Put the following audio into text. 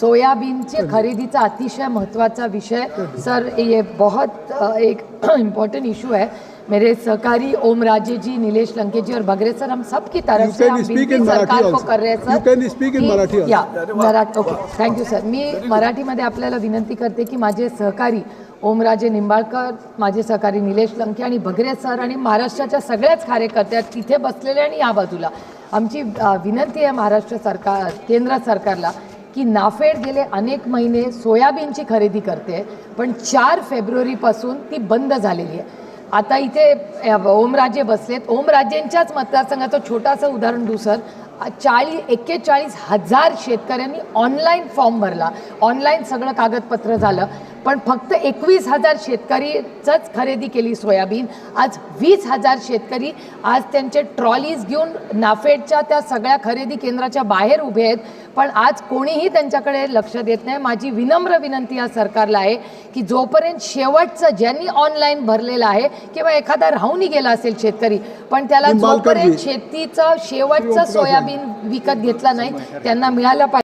सोयाबीनची खरीदीचा अतिशय महत्त्वाचा विषय. सर ये बहुत एक इम्पोर्टेंट इशू है मेरे सहकारी ओम राजे जी नीलेश लंके जी और बगरे सर हम सब की तरफ से हम सरकार को. कर रहे हैं सर. या Marathi okay thank you sir मी मराठीमध्ये आपल्याला विनंती करते की माझे सहकारी ओमराजे निंबाळकर माझे सहकारी निलेश लंके आणि भगरे सर आणि महाराष्ट्राच्या सगळ्याच कार्यकर्त्या तिथे बसलेले आणि या बाजूला. आमची विनंती आहे महाराष्ट्र सरकार केंद्र सरकारला की नाफेड गेले अनेक महिने सोयाबीनची खरेदी करते पण चार फेब्रुवारीपासून ती बंद झालेली आहे. आता इथे ओमराजे बसलेत. ओमराजेंच्याच मतदारसंघाचं छोटासं उदाहरण दुसर चाळीस एक्केचाळीस हजार शेतकऱ्यांनी ऑनलाईन फॉर्म भरला. ऑनलाईन सगळं कागदपत्र झालं पण फक्त एकवीस हजार शेतकरीचंच खरेदी केली सोयाबीन. आज वीस हजार शेतकरी आज त्यांचे ट्रॉलीज घेऊन नाफेडच्या त्या सगळ्या खरेदी केंद्राच्या बाहेर उभे आहेत. पण आज कोणीही त्यांच्याकडे लक्ष देत नाही माझी विनम्र विनंती या सरकारला आहे की जोपर्यंत शेवटचं ज्यांनी ऑनलाईन भरलेलं आहे किंवा एखादा राहूनही गेला असेल शेतकरी पण त्याला जोपर्यंत. शेतीचं शेवटचं सोयाबीन विकत घेतलं नाही त्यांना मिळालं पाहिजे